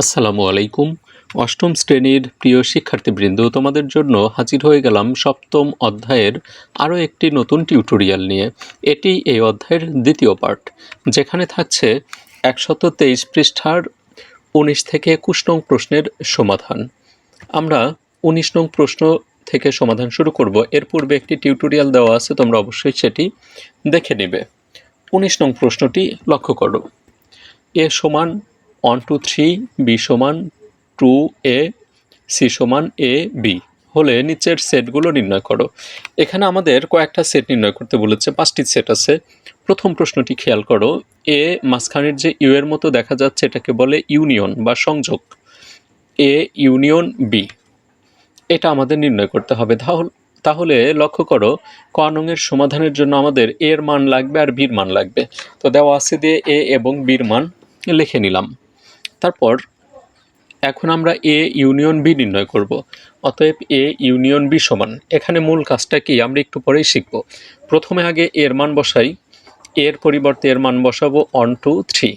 আসসালামু আলাইকুম। অষ্টম শ্রেণির প্রিয় শিক্ষার্থীবৃন্দ, তোমাদের জন্য হাজির হয়ে গেলাম সপ্তম অধ্যায়ের আরও একটি নতুন টিউটোরিয়াল নিয়ে। এটি এই অধ্যায়ের দ্বিতীয় পার্ট যেখানে থাকছে একশত তেইশ পৃষ্ঠার উনিশ থেকে একুশ নং প্রশ্নের সমাধান। আমরা উনিশ নং প্রশ্ন থেকে সমাধান শুরু করব। এর পূর্বে একটি টিউটোরিয়াল দেওয়া আছে, তোমরা অবশ্যই সেটি দেখে নেবে। উনিশ নং প্রশ্নটি লক্ষ্য করো। এ সমান ওয়ান টু থ্রি, বি সমান টু এ, সি সমান এ, বি। হলে নিচের সেটগুলো নির্ণয় করো। এখানে আমাদের কয়েকটা সেট নির্ণয় করতে বলেছে, পাঁচটি সেট আছে। প্রথম প্রশ্নটি খেয়াল করো, এ মাঝখানের যে ইউ এর মতো দেখা যাচ্ছে, এটাকে বলে ইউনিয়ন বা সংযোগ। A union, B. এটা আমাদের নির্ণয় করতে হবে। তাহলে লক্ষ্য করো, ক নংয়ের সমাধানের জন্য আমাদের এর মান লাগবে আর বির মান লাগবে। তো দেওয়া আছে দিয়ে এ এবং বির মান লিখে নিলাম। তারপর এখন আমরা এ ইউনিয়ন বি নির্ণয় করব। অতএব এ ইউনিয়ন বি সমান। এখানে মূল কাজটা কি? আমরা একটু পরেই শিখব। প্রথমে আগে এর মান বসাই। এর পরিবর্তে এর মান বসাবো ওয়ান টু থ্রি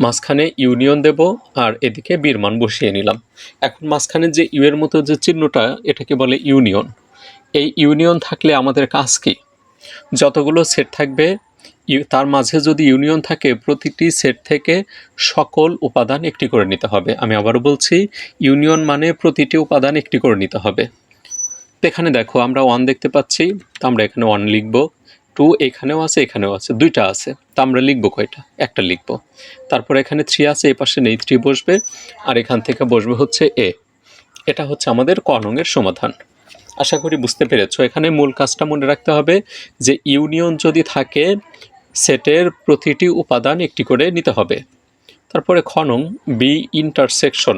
মাঝখানে ইউনিয়ন দেব আর এদিকে বির মান বসিয়ে নিলাম। এখন মাঝখানে যে ইউ এর মতো যে চিহ্নটা, এটাকে বলে ইউনিয়ন। এই ইউনিয়ন থাকলে আমাদের কাজ কি? যতগুলো সেট থাকবে তার মাঝে যদি ইউনিয়ন থাকে, প্রতিটি সেট থেকে সকল উপাদান একটি করে নিতে হবে। আমি আবারও বলছি, ইউনিয়ন মানে প্রতিটি উপাদান একটি করে নিতে হবে। এখানে দেখো, আমরা ওয়ান দেখতে পাচ্ছি, তো আমরা এখানে ওয়ান লিখব। টু এখানেও আছে এখানেও আছে, দুইটা আছে। তা আমরা লিখব কয়টা? একটা লিখব। তারপর এখানে থ্রি আছে এ পাশে নেই থ্রি বসবে, আর এখান থেকে বসবে হচ্ছে এ এটা হচ্ছে আমাদের ক নংয়ের সমাধান। আশা করি বুঝতে পেরেছ। এখানে মূল কাজটা মনে রাখতে হবে যে, ইউনিয়ন যদি থাকে সেটের প্রতিটি উপাদান একটি করে নিতে হবে। তারপরে খনং বি ইন্টারসেকশন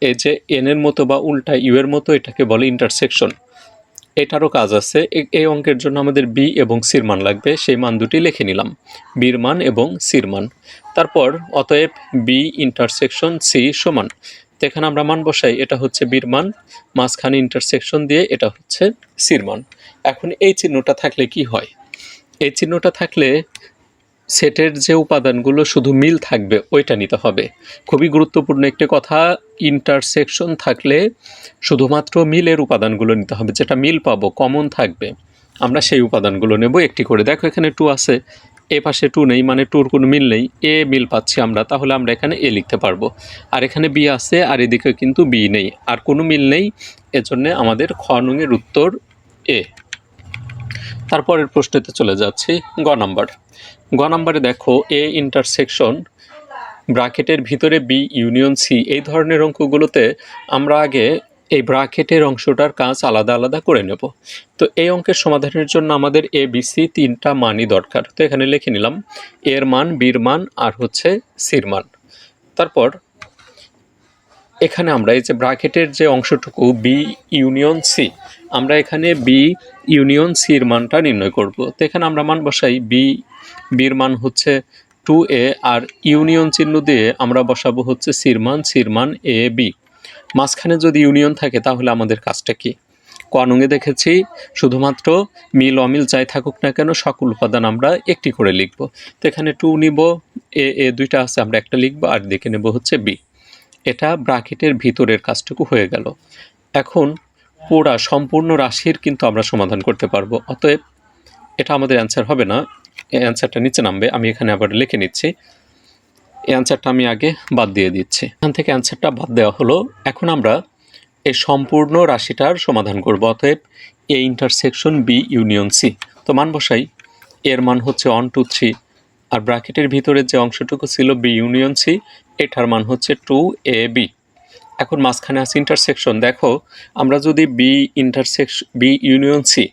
এই যে এন এর মতো বা উল্টা ইউ এর মতো এটাকে বলে ইন্টারসেকশন এটারও কাজ আছে। এই অঙ্কের জন্য আমাদের বি এবং সির মান লাগবে। সেই মান দুটি লিখে নিলাম। বির মান এবং সির মান। তারপর অতএব বি ইন্টারসেকশন সি সমান। এখানে আমরা মান বসাই। এটা হচ্ছে বির মান। মাঝখানে ইন্টারসেকশন দিয়ে এটা হচ্ছে সির মান। এখন এই চিহ্নটা থাকলে কি হয়? এই চিহ্নটা থাকলে সেটের যে উপাদানগুলো শুধু মিল থাকবে, ওইটা নিতে হবে। খুবই গুরুত্বপূর্ণ একটি কথা ইন্টারসেকশন থাকলে শুধুমাত্র মিলের উপাদানগুলো নিতে হবে, যেটা মিল পাবো কমন থাকবে। আমরা সেই উপাদানগুলো নেব, একটি করে। দেখো এখানে টু আছে। এ পাশে টু নেই মানে টুর কোনো মিল নেই। এ মিল পাচ্ছি আমরা, তাহলে আমরা এখানে এ লিখতে পারব। আর এখানে বি আছে, আর এদিকে কিন্তু বি নেই। আর কোনো মিল নেই, এজন্যে আমাদের খ নংয়ের উত্তর এ। তারপরের প্রশ্নতে চলে যাচ্ছি গ নাম্বার। গ নাম্বারে দেখো এ ইন্টারসেকশন ব্রাকেটের ভিতরে বি ইউনিয়ন সি এই ধরনের অঙ্কগুলোতে আমরা আগে এই ব্রাকেটের অংশটার কাজ আলাদা আলাদা করে নেব। তো এই অঙ্কের সমাধানের জন্য আমাদের এ বি সি তিনটা মানই দরকার। তো এখানে লিখে নিলাম এর মান বির মান, আর হচ্ছে সির মান। তারপর এখানে আমরা, এই যে ব্রাকেটের যে অংশটুকু বি ইউনিয়ন সি আমরা এখানে বি ইউনিয়ন সির মানটা নির্ণয় করব। তো এখানে আমরা মান বসাই বি বির মান হচ্ছে টু এ আর ইউনিয়ন চিহ্ন দিয়ে আমরা বসাবো হচ্ছে সির মান সির মান এ বি মাঝখানে যদি ইউনিয়ন থাকে, তাহলে আমাদের কাজটা কি? কনঙে দেখেছি, শুধুমাত্র মিল অমিল যাই থাকুক না কেন, সকল উপাদান আমরা একটি করে লিখব। তো এখানে টু নিব এ এ দুইটা আছে, আমরা একটা লিখব, আর দেখে নেব হচ্ছে বি এটা ব্রাকেটের ভিতরের কাজটুকু হয়ে গেল। এখন পোড়া সম্পূর্ণ রাশির কিন্তু আমরা সমাধান করতে পারব। অতএব এটা আমাদের অ্যান্সার হবে না। অ্যান্সারটা নিচে নামবে। আমি এখানে আবার লিখে নিচ্ছি। অ্যান্সারটা আমি আগে বাদ দিয়ে দিচ্ছি। এখান থেকে অ্যান্সারটা বাদ দেওয়া হলো। এখন আমরা এই সম্পূর্ণ রাশিটার সমাধান করব। অতএব A intersection B union C তো মান বসাই। এর মান হচ্ছে ওয়ান টু থ্রি আর ব্র্যাকেটের ভিতরে যে অংশটুকু ছিল বি ইউনিয়ন সি, এটার মান হচ্ছে টু এ বি। এখন মাঝখানে আছে ইন্টারসেকশন দেখো, আমরা যদি B intersection B union C,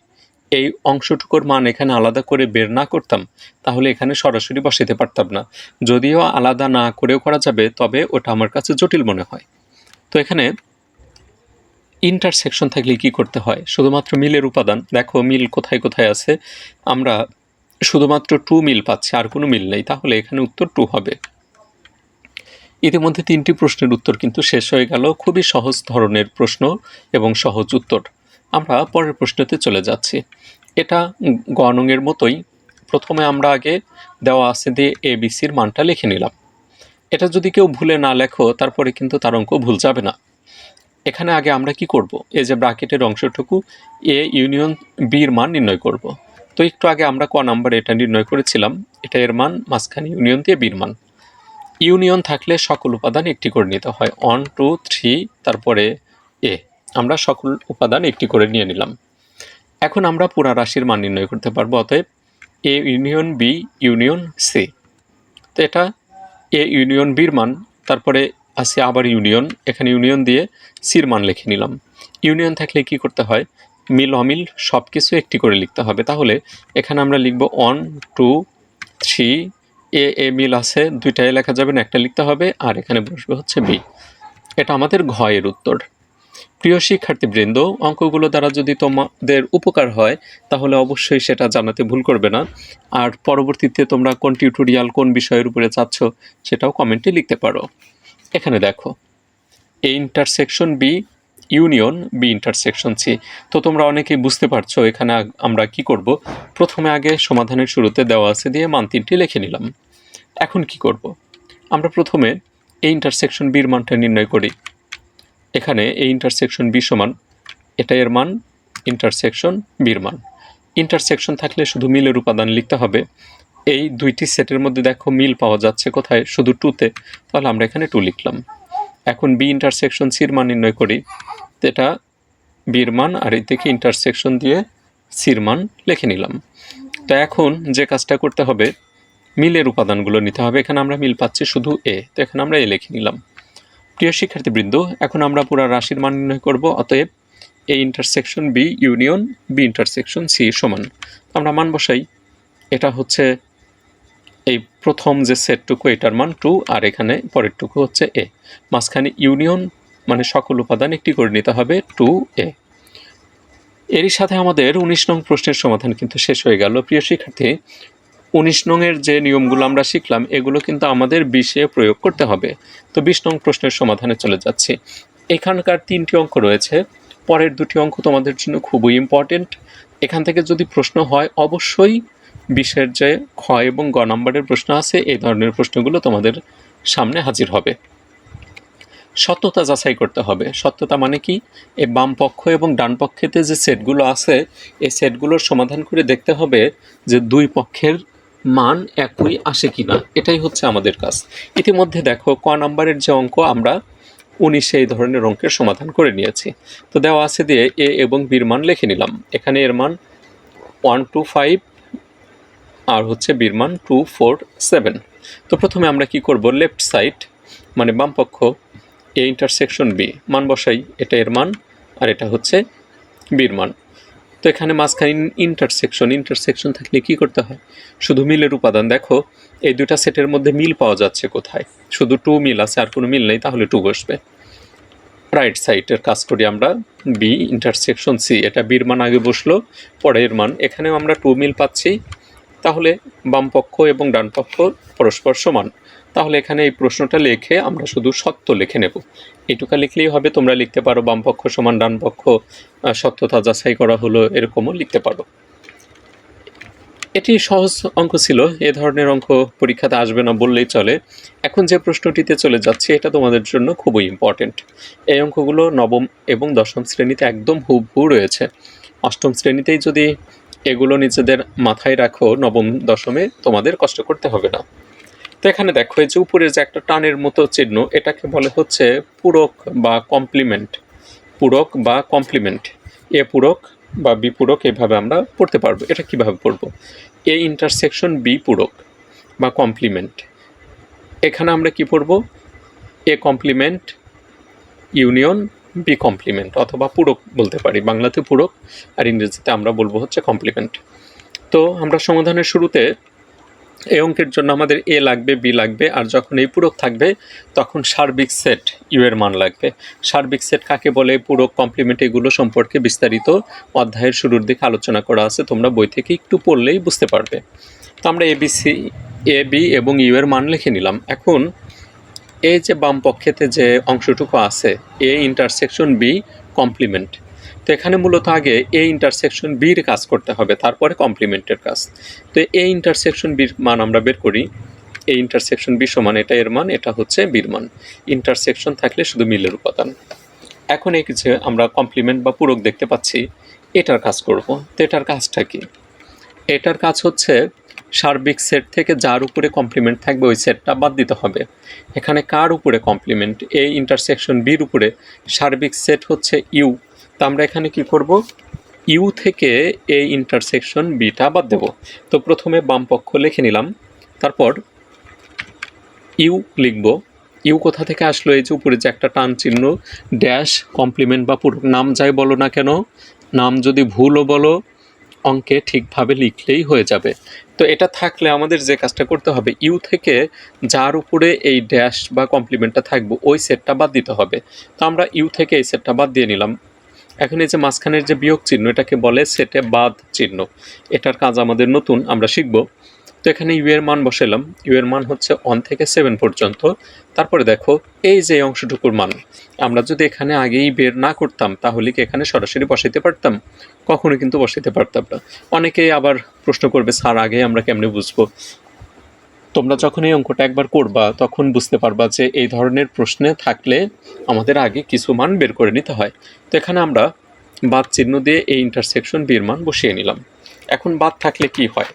এই অংশটুকুর মান এখানে আলাদা করে বের না করতাম, তাহলে এখানে সরাসরি বসাতে পারতাম না। যদিও আলাদা না করেও করা যাবে, তবে ওটা আমার কাছে জটিল মনে হয়। তো এখানে ইন্টারসেকশন থাকলে কি করতে হয়? শুধুমাত্র মিলের উপাদান। দেখো, মিল কোথায় কোথায় আছে? আমরা শুধুমাত্র টু মিল পাচ্ছে, আর কোনো মিল নেই, তাহলে এখানে উত্তর টু হবে। ইতিমধ্যে তিনটি প্রশ্নের উত্তর কিন্তু শেষ হয়ে গেল। খুবই সহজ ধরনের প্রশ্ন এবং সহজ উত্তর। আমরা পরের প্রশ্নতে চলে যাচ্ছি। এটা গণঙের মতোই। প্রথমে আমরা আগে দেওয়া আছে দিয়ে এবিসির মানটা লিখে নিলাম। এটা যদি কেউ ভুলে না লেখো, তারপরে কিন্তু তার অঙ্ক ভুল যাবে না। এখানে আগে আমরা কি করব? এই যে ব্রাকেটের অংশটুকু এ ইউনিয়ন বির মান নির্ণয় করব। তো একটু আগে আমরা ক নাম্বার এটা নির্ণয় করেছিলাম। এটা এর মান, মাঝখানে ইউনিয়ন দিয়ে বির মান। ইউনিয়ন থাকলে সকল উপাদান একটি করে নিতে হয়। ওয়ান টু থ্রি তারপরে এ আমরা সকল উপাদান একটি করে নিয়ে নিলাম। এখন আমরা পুরা রাশির মান নির্ণয় করতে পারব, অতএব A union B union C তো এটা এ ইউনিয়ন বির মান, তারপরে আছে আবার ইউনিয়ন এখানে ইউনিয়ন দিয়ে সির মান লিখে নিলাম। ইউনিয়ন থাকলে কি করতে হয়? মিল, অমিল সব কিছু একটি করে লিখতে হবে। তাহলে এখানে আমরা লিখব one two three A A মিল আছে দুইটাই লেখা যাবে না, একটা লিখতে হবে, আর এখানে বসবে হচ্ছে বি এটা আমাদের ঘয়ের উত্তর। প্রিয় শিক্ষার্থীবৃন্দ, অঙ্কগুলো দ্বারা যদি তোমাদের উপকার হয়, তাহলে অবশ্যই সেটা জানাতে ভুল করবে না। আর পরবর্তীতে তোমরা কোন টিউটোরিয়াল কোন বিষয়ের উপরে চাচ্ছ, সেটাও কমেন্টে লিখতে পারো। এখানে দেখো A intersection B union B intersection C. তো তোমরা অনেকেই বুঝতে পারছ এখানে আমরা কি করব। প্রথমে আগে সমাধানের শুরুতে দেওয়া আছে দিয়ে মান তিনটি লিখে নিলাম। এখন কি করব? আমরা প্রথমে এই ইন্টারসেকশন বির মানটা নির্ণয় করি। এখানে এই ইন্টারসেকশন বি সমান এটা এর মান, ইন্টারসেকশন বির মান। ইন্টারসেকশন থাকলে শুধু মিলের উপাদান লিখতে হবে। এই দুইটি সেটের মধ্যে দেখো মিল পাওয়া যাচ্ছে কোথায়? শুধু টুতে তাহলে আমরা এখানে টু লিখলাম। এখন বি ইন্টারসেকশন সির মান নির্ণয় করি। এটা বির মান আর এই থেকে ইন্টারসেকশন দিয়ে সির মান লিখে নিলাম। তো এখন যে কাজটা করতে হবে, মিলের উপাদানগুলো নিতে হবে। এখানে আমরা মিল পাচ্ছি শুধু এ তো এখানে আমরা এ লিখে নিলাম। প্রিয় শিক্ষার্থীবৃন্দ, এখন আমরা পুরো রাশির মান নির্ণয় করব, অতএব A intersection B union B intersection C সমান। আমরা মান বসাই। এটা হচ্ছে এই প্রথম যে সেটটুকু এটার মান টু আর এখানে পরেরটুকু হচ্ছে এ মাঝখানে ইউনিয়ন মানে সকল উপাদান একটি করে নিতে হবে টু এ এরই সাথে আমাদের উনিশ নং প্রশ্নের সমাধান কিন্তু শেষ হয়ে গেল। প্রিয় শিক্ষার্থী, উনিশ নংয়ের যে নিয়মগুলো আমরা শিখলাম, এগুলো কিন্তু আমাদের বিশে প্রয়োগ করতে হবে। তো বিশ নং প্রশ্নের সমাধানে চলে যাচ্ছি। এখানকার তিনটি অঙ্ক রয়েছে। পরের দুটি অঙ্ক তোমাদের জন্য খুবই ইম্পর্টেন্ট এখান থেকে যদি প্রশ্ন হয়, অবশ্যই বিশের যে খ এবং গ নম্বরের প্রশ্ন আছে, এই ধরনের প্রশ্নগুলো তোমাদের সামনে হাজির হবে। সত্যতা যাচাই করতে হবে। সত্যতা মানে কি? এই বাম পক্ষ এবং ডান পক্ষেতে যে সেটগুলো আছে এই সেটগুলোর সমাধান করে দেখতে হবে যে দুই পক্ষের মান একই আসে কিনা। এটাই হচ্ছে আমাদের কাজ। ইতিমধ্যে দেখো, ক নাম্বারের যে অঙ্ক, আমরা উনিশে এই ধরনের অঙ্কের সমাধান করে নিয়েছি। তো দেওয়া আছে দিয়ে এ এবং বির মান লিখে নিলাম। এখানে এর মান ওয়ান, টু, ফাইভ, আর হচ্ছে বির মান টু, ফোর, সেভেন। তো প্রথমে আমরা কি করব? লেফট সাইড মানে বাম পক্ষ এ ইন্টারসেকশন বি মান বসাই, এটা এর মান, আর এটা হচ্ছে বির মান। তো এখানে মাঝখানে ইন্টারসেকশন ইন্টারসেকশন থাকলে কি করতে হয়? শুধু মিলের উপাদান, দেখো, এই দুটা সেটের মধ্যে মিল পাওয়া যাচ্ছে কোথায়? শুধু টু মিল আছে, আর কোনো মিল নেই, তাহলে টু বসবে। রাইট সাইডের কাজ করি আমরা বি ইন্টারসেকশন সি এটা বির মান আগে বসল, পরের মান। এখানেও আমরা টু মিল পাচ্ছি তাহলে বামপক্ষ এবং ডানপক্ষ পরস্পর সমান। তাহলে এখানে এই প্রশ্নটা লিখে আমরা শুধু সত্য লিখে নেব। এইটুকা লিখলেই হবে, তোমরা লিখতে পারো বামপক্ষ সমান, ডানপক্ষ সত্যতা যাচাই করা হলো, এরকমও লিখতে পারো। এটি সহজ অঙ্ক ছিল, এ ধরনের অঙ্ক পরীক্ষাতে আসবে না বললেই চলে। এখন যে প্রশ্নটিতে চলে যাচ্ছে, এটা তোমাদের জন্য খুবই ইম্পর্টেন্ট এই অঙ্কগুলো নবম এবং দশম শ্রেণীতে একদম হুবহু রয়েছে। অষ্টম শ্রেণীতেই যদি এগুলো নিজেদের মাথায় রাখো, নবম দশমে তোমাদের কষ্ট করতে হবে না। তো এখানে দেখো, এই যে উপরে যে একটা টানের মতো চিহ্ন, এটাকে বলে হচ্ছে পূরক বা কমপ্লিমেন্ট পূরক বা কমপ্লিমেন্ট এ পূরক বা বি পূরক এভাবে আমরা পড়তে পারব। এটা কীভাবে পড়ব? এ ইন্টারসেকশন বি পূরক বা কমপ্লিমেন্ট এখানে আমরা কি পড়ব? A complement union B complement অথবা পূরক বলতে পারি। বাংলাতে পূরক আর ইংরেজিতে আমরা বলব হচ্ছে কমপ্লিমেন্ট তো আমরা সমাধানের শুরুতে এই অঙ্কের জন্য আমাদের এ লাগবে, বি লাগবে, আর যখন এই পূরক থাকবে, তখন সার্বিক সেট ইউ এর মান লাগবে। সার্বিক সেট কাকে বলে? পূরক কমপ্লিমেন্ট এগুলো সম্পর্কে বিস্তারিত অধ্যায়ের শুরুর দিকে আলোচনা করা আছে। তোমরা বই থেকে একটু পড়লেই বুঝতে পারবে। তো আমরা A, B, C, A, B এবং ইউ এর মান লিখে নিলাম। এখন এই যে বাম পক্ষেতে যে অংশটুকু আছে, এ ইন্টারসেকশন বি কমপ্লিমেন্ট তো এখানে মূলত আগে এ ইন্টারসেকশন বির কাজ করতে হবে, তারপরে কমপ্লিমেন্টের কাজ। তো এ ইন্টারসেকশন বির মান আমরা বের করি। এই ইন্টারসেকশন বি সমান এটা এর মান, এটা হচ্ছে বির মান। ইন্টারসেকশন থাকলে শুধু মিলের উপাদান। এখন এই কিছু আমরা কমপ্লিমেন্ট বা পূরক দেখতে পাচ্ছি, এটার কাজ করব। তো এটার কাজটা কি? এটার কাজ হচ্ছে সার্বিক সেট থেকে যার উপরে কমপ্লিমেন্ট থাকবে ওই সেটটা বাদ দিতে হবে। এখানে কার উপরে কমপ্লিমেন্ট এই ইন্টারসেকশন বির উপরে। সার্বিক সেট হচ্ছে ইউ তা আমরা এখানে কি করব? ইউ থেকে এই ইন্টারসেকশন বিটা বাদ দেব। তো প্রথমে বাম পক্ষ লিখে নিলাম। তারপর ইউ লিখব। ইউ কোথা থেকে আসলো? এই যে উপরে যে একটা টান চিহ্ন ড্যাশ কমপ্লিমেন্ট বা পুরো নাম যাই বলো না কেন, নাম যদি ভুলও বলো, অঙ্কে ঠিকভাবে লিখলেই হয়ে যাবে। তো এটা থাকলে আমাদের যে কাজটা করতে হবে, ইউ থেকে যার উপরে এই ড্যাশ বা কমপ্লিমেন্টটা থাকবে, ওই সেটটা বাদ দিতে হবে। তো আমরা ইউ থেকে এই সেটটা বাদ দিয়ে নিলাম। এখন এই যে মাঝখানের যে বিয়োগ চিহ্ন, এটাকে বলে সেটে বাদ চিহ্ন। এটার কাজ আমাদের নতুন, আমরা শিখব। তো এখানে ইউ এর মান বসালাম ইউ এর মান হচ্ছে ওয়ান থেকে সেভেন পর্যন্ত। তারপরে দেখো, এই যে অংশটুকুর মান, আমরা যদি এখানে আগেই বের না করতাম, তাহলে কি এখানে সরাসরি বসাইতে পারতাম? কখনো কিন্তু বসাইতে পারতাম না। অনেকেই আবার প্রশ্ন করবে, স্যার, আগে আমরা কেমনে বুঝব? তোমরা যখন এই অঙ্কটা একবার করবা, তখন বুঝতে পারবা যে এই ধরনের প্রশ্নে থাকলে আমাদের আগে কিছু মান বের করে নিতে হয়। তো এখানে আমরা বাদ চিহ্ন দিয়ে এই ইন্টারসেকশন বীর মান বসিয়ে নিলাম। এখন বাদ থাকলে কি হয়?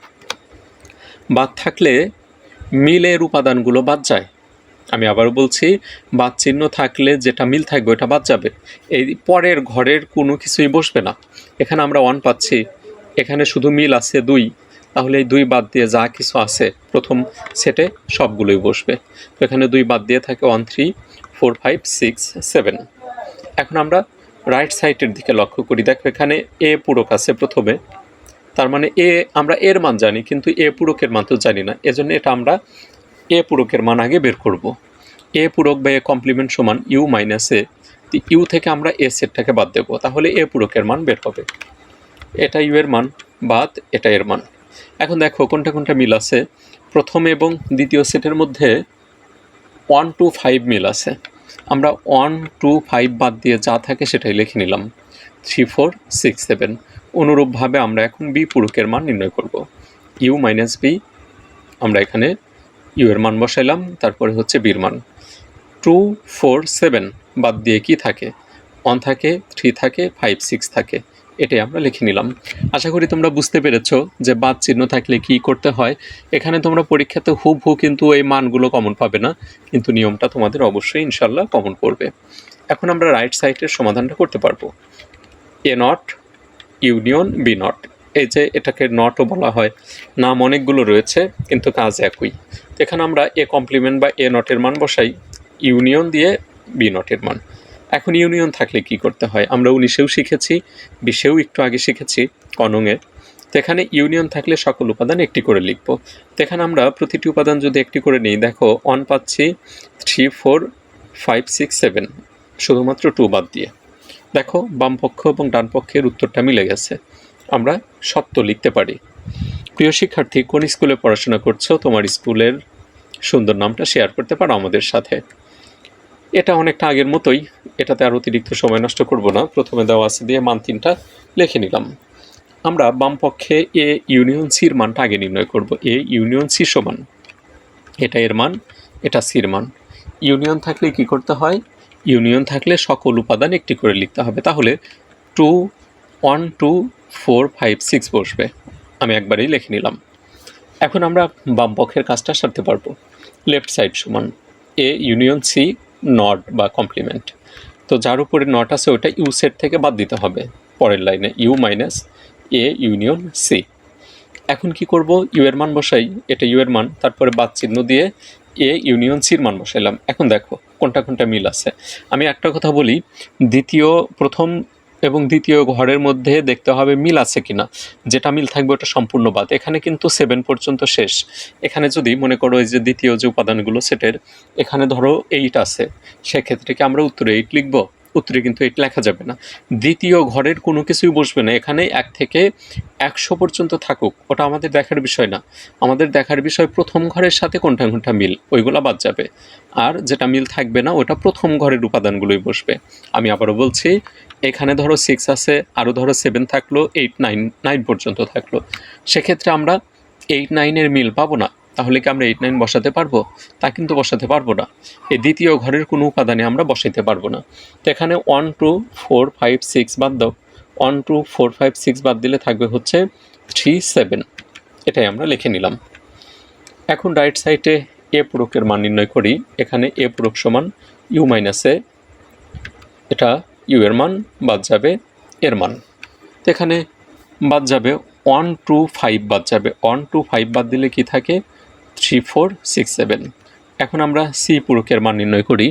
বাদ থাকলে মিলের উপাদানগুলো বাদ যায়। আমি আবারও বলছি, বাদ চিহ্ন থাকলে যেটা মিল থাকবে ওটা বাদ যাবে। এই পরের ঘরের কোনো কিছুই বসবে না। এখানে আমরা ওয়ান পাচ্ছি। এখানে শুধু মিল আছে দুই। তাহলে এই দুই বাদ দিয়ে যা কিছু আছে, প্রথম সেটে সবগুলোই বসবে। তো এখানে দুই বাদ দিয়ে থাকে one three four five six seven এখন আমরা রাইট সাইডের দিকে লক্ষ্য করি। দেখো এখানে এ পূরক আছে প্রথমে। তার মানে এ, আমরা এর মান জানি, কিন্তু এ পূরকের মান তো জানি না। এজন্য এটা আমরা এ পূরকের মান আগে বের করব। এ পূরক বা এ কমপ্লিমেন্ট সমান ইউ মাইনাস এ। ইউ থেকে আমরা এ সেটটাকে বাদ দেবো। তাহলে এ পূরকের মান বের হবে। এটা ইউ এর মান, বাদ এটা এর মান। এখন দেখো, কোনটা কোনটা মিল আছে? প্রথম এবং দ্বিতীয় সেটের মধ্যে ওয়ান টু ফাইভ মিল আছে। আমরা ওয়ান টু ফাইভ বাদ দিয়ে যা থাকে সেটাই লিখে নিলাম। থ্রি ফোর সিক্স সেভেন অনুরূপভাবে আমরা এখন বি পূরকের মান নির্ণয় করব। ইউ মাইনাস বি আমরা এখানে ইউ এর মান বসাইলাম, তারপরে হচ্ছে বির মান। টু ফোর সেভেন বাদ দিয়ে কি থাকে? ওয়ান থাকে থ্রি থাকে ফাইভ সিক্স থাকে। এটাই আমরা লিখে নিলাম। আশা করি তোমরা বুঝতে পেরেছ যে বাদ চিহ্ন থাকলে কি করতে হয়। এখানে তোমরা পরীক্ষাতে হুব হু কিন্তু এই মানগুলো কমন পাবে না, কিন্তু নিয়মটা তোমাদের অবশ্যই ইনশাল্লাহ কমন পড়বে এখন আমরা রাইট সাইডের সমাধানটা করতে পারব। A not union B not. এই যে এটাকে নটও বলা হয়। নাম অনেকগুলো রয়েছে, কিন্তু কাজ একই। এখানে আমরা এ কমপ্লিমেন্ট বা এ নটের মান বসাই। ইউনিয়ন দিয়ে বি নটের মান। এখন ইউনিয়ন থাকলে কি করতে হয়? আমরা উনিশেও শিখেছি, বিশেও একটু আগে শিখেছি, কনংয়ে। এখানে ইউনিয়ন থাকলে সকল উপাদান একটি করে লিখব। এখানে আমরা প্রতিটি উপাদান যদি একটি করে নিই, দেখো ওয়ান পাচ্ছি three four five six seven শুধুমাত্র টু বাদ দিয়ে। দেখো বামপক্ষ এবং ডান পক্ষের উত্তরটা মিলে গেছে। আমরা সত্য লিখতে পারি। প্রিয় শিক্ষার্থী, কোন স্কুলে পড়াশোনা করছ? তোমার স্কুলের সুন্দর নামটা শেয়ার করতে পারো আমাদের সাথে। এটা অনেকটা আগের মতোই। এটাতে আর অতিরিক্ত সময় নষ্ট করব না। প্রথমে দেওয়া আছে দিয়ে মান তিনটা লিখে নিলাম। আমরা বামপক্ষে এ ইউনিয়ন সির মানটা আগে নির্ণয় করব। এ ইউনিয়ন সি সমান। এটা এর মান, এটা সির মান। ইউনিয়ন থাকলে কি করতে হয়? ইউনিয়ন থাকলে সকল উপাদান একটি করে লিখতে হবে, তাহলে two one two four five six বসবে। আমি একবারেই লিখে নিলাম। এখন আমরা বাম পক্ষের কাজটা সারতে পারব। লেফট সাইড সমান এ ইউনিয়ন সি নট বা কমপ্লিমেন্ট। তো যার উপরে নট আছে ওটা ইউ সেট থেকে বাদ দিতে হবে। পরের লাইনে U minus A union C এখন কি করব? ইউ এর মান বসাই। এটা ইউ এর মান, তারপরে বাদ চিহ্ন দিয়ে এ ইউনিয়ন সির মান বসাইলাম। এখন দেখো, কোনটা কোনটা মিল আছে। আমি একটা কথা বলি, দ্বিতীয় প্রথম এবং দ্বিতীয় ঘরের মধ্যে দেখতে হবে মিল আছে কিনা। যেটা মিল থাকবে ওটা সম্পূর্ণ বাদ। এখানে কিন্তু সেভেন পর্যন্ত শেষ। এখানে যদি মনে করো এই যে দ্বিতীয় যে উপাদানগুলো সেটের, এখানে ধরো এইট আছে। সেক্ষেত্রে কি আমরা উত্তরে এইট লিখব? উত্তরে কিন্তু এইট লেখা যাবে না। দ্বিতীয় ঘরের কোনো কিছুই বসবে না। এখানে এক থেকে একশো পর্যন্ত থাকুক, ওটা আমাদের দেখার বিষয় না। আমাদের দেখার বিষয় প্রথম ঘরের সাথে কোনটা কোনটা মিল, ওইগুলো বাদ যাবে। আর যেটা মিল থাকবে না, ওটা প্রথম ঘরের উপাদানগুলোই বসবে। আমি আবারও বলছি, এখানে ধরো সিক্স আছে, আরও ধরো সেভেন থাকল এইট নাইন নাইন পর্যন্ত থাকল। সেক্ষেত্রে আমরা এইট নাইনের মিল পাবো না। তাহলে কি আমরা এইট নাইন বসাতে পারব? তা কিন্তু বসাতে পারব না। এই দ্বিতীয় ঘরের কোনো উপাদানে আমরা বসাইতে পারব না। তো এখানে one two four five six বাদ দাও। One two four five six বাদ দিলে থাকবে হচ্ছে থ্রি সেভেন এটাই আমরা লিখে নিলাম। এখন রাইট সাইডে এ পূরকের মান নির্ণয় করি। এখানে এ পূরক সমান ইউ মাইনাস এটা ইউ এর মান, বাদ যাবে এর মান। তো এখানে বাদ যাবে ওয়ান টু ফাইভ বাদ যাবে। ওয়ান টু ফাইভ বাদ দিলে কি থাকে? থ্রি ফোর সিক্স সেভেন এখন আমরা সি পূরকের মান নির্ণয় করি।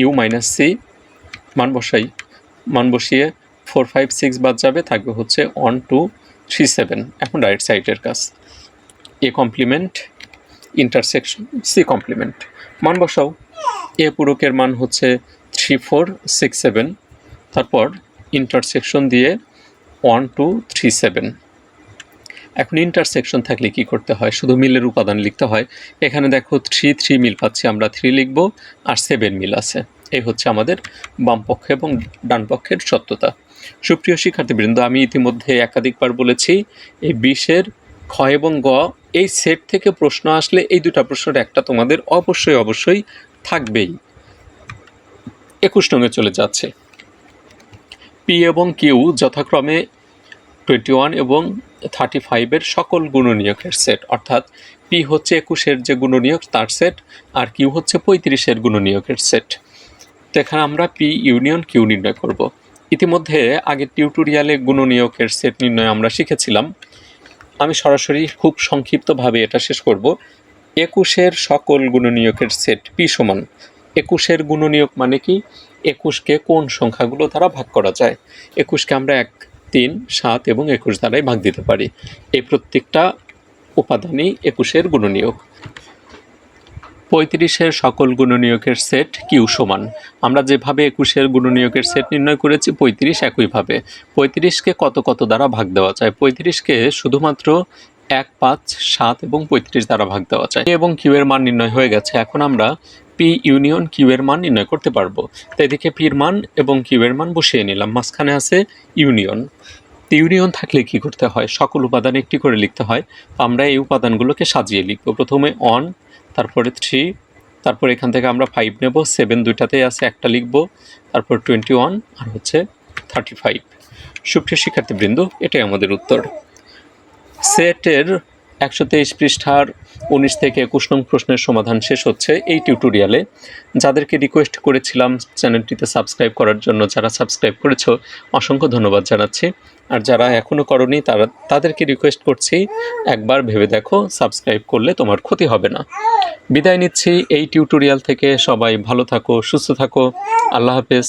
ইউ মাইনাস সি মান বসাই। মান বসিয়ে ফোর ফাইভ সিক্স বাদ যাবে, থাকবে হচ্ছে ওয়ান টু থ্রি সেভেন এখন রাইট সাইডের কাজ। A complement intersection C complement মান বসাও। এ পূরকের মান হচ্ছে থ্রি ফোর সিক্স সেভেন তারপর ইন্টারসেকশন দিয়ে ওয়ান টু থ্রি সেভেন এখন ইন্টারসেকশন থাকলে কি করতে হয়? শুধু মিলের উপাদান লিখতে হয়। এখানে দেখো থ্রি থ্রি মিল পাচ্ছি, আমরা থ্রি লিখব আর সেভেন মিল আছে। এই হচ্ছে আমাদের বামপক্ষ এবং ডান পক্ষের সত্যতা। সুপ্রিয় শিক্ষার্থীবৃন্দ, আমি ইতিমধ্যে একাধিকবার বলেছি, এই বিশের খ এবং গ, এই সেট থেকে প্রশ্ন আসলে এই দুটা প্রশ্নের একটা তোমাদের অবশ্যই অবশ্যই থাকবেই। একুশ নঙে চলে যাচ্ছে। পি এবং কিউ যথাক্রমে টোয়েন্টি ওয়ান এবং থার্টি ফাইভের সকল গুণনীয়কের সেট। অর্থাৎ পি হচ্ছে একুশের যে গুণনীয়ক, তার সেট, আর কিউ হচ্ছে পঁয়ত্রিশের গুণনীয়কের সেট। তো এখানে আমরা পি ইউনিয়ন কিউ নির্ণয় করব। ইতিমধ্যে আগের টিউটোরিয়ালে গুণনীয়কের সেট নির্ণয় আমরা শিখেছিলাম। আমি সরাসরি খুব সংক্ষিপ্তভাবে এটা শেষ করব। একুশের সকল গুণনীয়কের সেট পি সমান। একুশের গুণনীয়ক মানে কি? একুশকে কোন সংখ্যাগুলো দ্বারা ভাগ করা যায়? একুশকে আমরা এক তিন, সাত এবং একুশ দ্বারাই ভাগ দিতে পারি। এই প্রত্যেকটা উপাদানই একুশের গুণনীয়ক। পঁয়ত্রিশের সকল গুণনীয়কের সেট কিউ সমান। আমরা যেভাবে একুশের গুণনীয়কের সেট নির্ণয় করেছি, পঁয়ত্রিশ একইভাবে। পঁয়ত্রিশকে কত কত দ্বারা ভাগ দেওয়া যায়? পঁয়ত্রিশকে শুধুমাত্র এক পাঁচ সাত এবং পঁয়ত্রিশ দ্বারা ভাগ দেওয়া যায়। এবং কিউ এর মান নির্ণয় হয়ে গেছে। এখন আমরা পি ইউনিয়ন কিউ এর মান নির্ণয় করতে পারব। তো এদিকে পির মান এবং কিউ এর মান বসিয়ে নিলাম। মাঝখানে আছে ইউনিয়ন। ইউনিয়ন থাকলে কি করতে হয়? সকল উপাদান একটি করে লিখতে হয়। আমরা এই উপাদানগুলোকে সাজিয়ে লিখব। প্রথমে অন তারপরে থ্রি তারপর এখান থেকে আমরা ফাইভ নেব। সেভেন দুইটাতেই আছে, একটা লিখব। তারপর টোয়েন্টি ওয়ান আর হচ্ছে থার্টি ফাইভ সুপ্রিয় শিক্ষার্থীবৃন্দ, এটাই আমাদের উত্তর। সেটের একশো তেইশ পৃষ্ঠার উনিশ থেকে একুশ নং প্রশ্নের সমাধান শেষ হচ্ছে এই টিউটোরিয়ালে যাদেরকে রিকোয়েস্ট করেছিলাম চ্যানেলটিতে সাবস্ক্রাইব করার জন্য, যারা সাবস্ক্রাইব করেছ, অসংখ্য ধন্যবাদ জানাচ্ছি। আর যারা এখনও করনি, তারা, তাদেরকে রিকোয়েস্ট করছি, একবার ভেবে দেখো সাবস্ক্রাইব করলে তোমার ক্ষতি হবে না। বিদায় নিচ্ছি এই টিউটোরিয়াল থেকে। সবাই ভালো থাকো, সুস্থ থাকো। আল্লাহ হাফেজ।